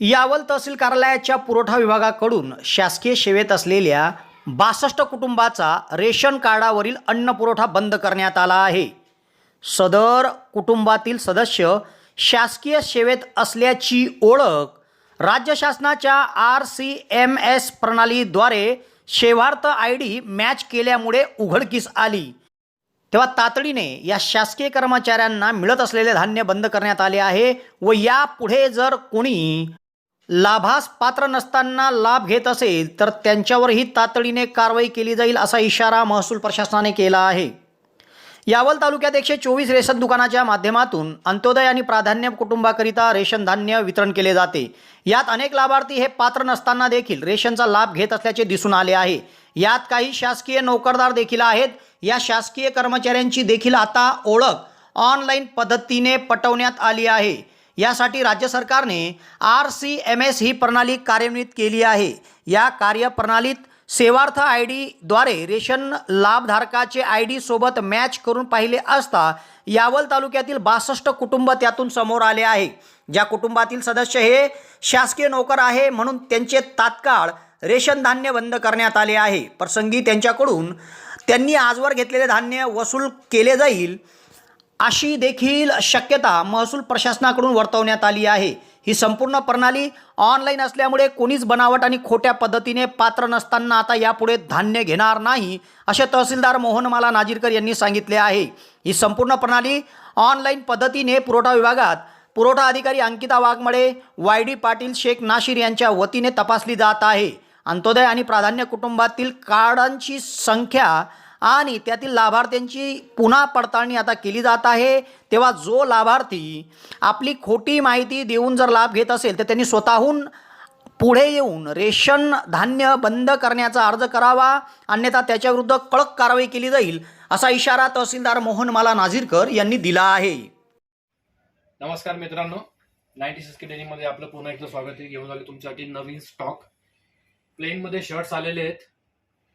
यावल तहसील कार्यालयाच्या पुरवठा विभागाकडून शासकीय सेवेत असलेल्या बासष्ट कुटुंबाचा रेशन कार्डावरील अन्न पुरवठा बंद करण्यात आला आहे. सदर कुटुंबातील सदस्य शासकीय सेवेत असल्याची ओळख राज्य शासनाच्या आर सी एम एस प्रणालीद्वारे सेवार्थ आय डी मॅच केल्यामुळे उघडकीस आली. तेव्हा तातडीने या शासकीय कर्मचाऱ्यांना मिळत असलेले धान्य बंद करण्यात आले आहे व यापुढे जर कोणी लाभास पात्र नसताना लाभ घेत असेल तर त्यांच्यावरही तातडीने कारवाई केली जाईल असा इशारा महसूल प्रशासनाने केला आहे. यावल तालुक्यात एकशे चोवीस रेशन दुकानाच्या माध्यमातून अंत्योदय आणि प्राधान्य कुटुंबाकरिता रेशन धान्य वितरण केले जाते. यात अनेक लाभार्थी हे पात्र नसताना देखील रेशनचा लाभ घेत असल्याचे दिसून आले आहे. यात काही शासकीय नोकरदार देखील आहेत. या शासकीय कर्मचाऱ्यांची देखील आता ओळख ऑनलाईन पद्धतीने पटवण्यात आली आहे. यासाठी राज्य सरकारने आर सी एम एस ही प्रणाली कार्यान्वित केली आहे. या कार्यप्रणालीत सेवार्थ आय डीद्वारे रेशन लाभधारकाचे आय डी सोबत मॅच करून पाहिले असता यावल तालुक्यातील बासष्ट कुटुंब त्यातून समोर आले आहे. ज्या कुटुंबातील सदस्य हे शासकीय नोकर आहे म्हणून त्यांचे तात्काळ रेशन धान्य बंद करण्यात आले आहे. प्रसंगी त्यांच्याकडून त्यांनी आजवर घेतलेले धान्य वसूल केले जाईल. अशी देखील शक्यता महसूल प्रशासनाकडून वर्तवण्यात आली आहे. ही संपूर्ण प्रणाली ऑनलाईन असल्यामुळे कोणीच बनावट आणि खोट्या पद्धतीने पात्र नसताना आता यापुढे धान्य घेणार नाही असे तहसीलदार मोहनमाला नाजीरकर यांनी सांगितले आहे. ही संपूर्ण प्रणाली ऑनलाईन पद्धतीने पुरवठा विभागात पुरवठा अधिकारी अंकिता वाघमळे वाय डी पाटील शेख नाशिर यांच्या वतीने तपासली जात आहे. अंत्योदय आणि प्राधान्य कुटुंबातील कार्डांची संख्या आणि त्यातील लाभार्थ्यांची पुन्हा पडताळणी आता केली जात आहे. तेव्हा जो लाभार्थी आपली खोटी माहिती देऊन जर लाभ घेत असेल तर त्यांनी स्वतःहून पुढे येऊन रेशन धान्य बंद करण्याचा अर्ज करावा. अन्यथा त्याच्याविरुद्ध कडक कारवाई केली जाईल असा इशारा तहसीलदार मोहन माला नाझीरकर यांनी दिला आहे. नमस्कार मित्रांनो. नाईन्टी सिक्स डेनिमध्ये आपलं पुन्हा एकदा स्वागत आहे. घेऊन आले तुमच्यासाठी नवीन स्टॉक. प्लेनमध्ये शर्ट्स आलेले आहेत.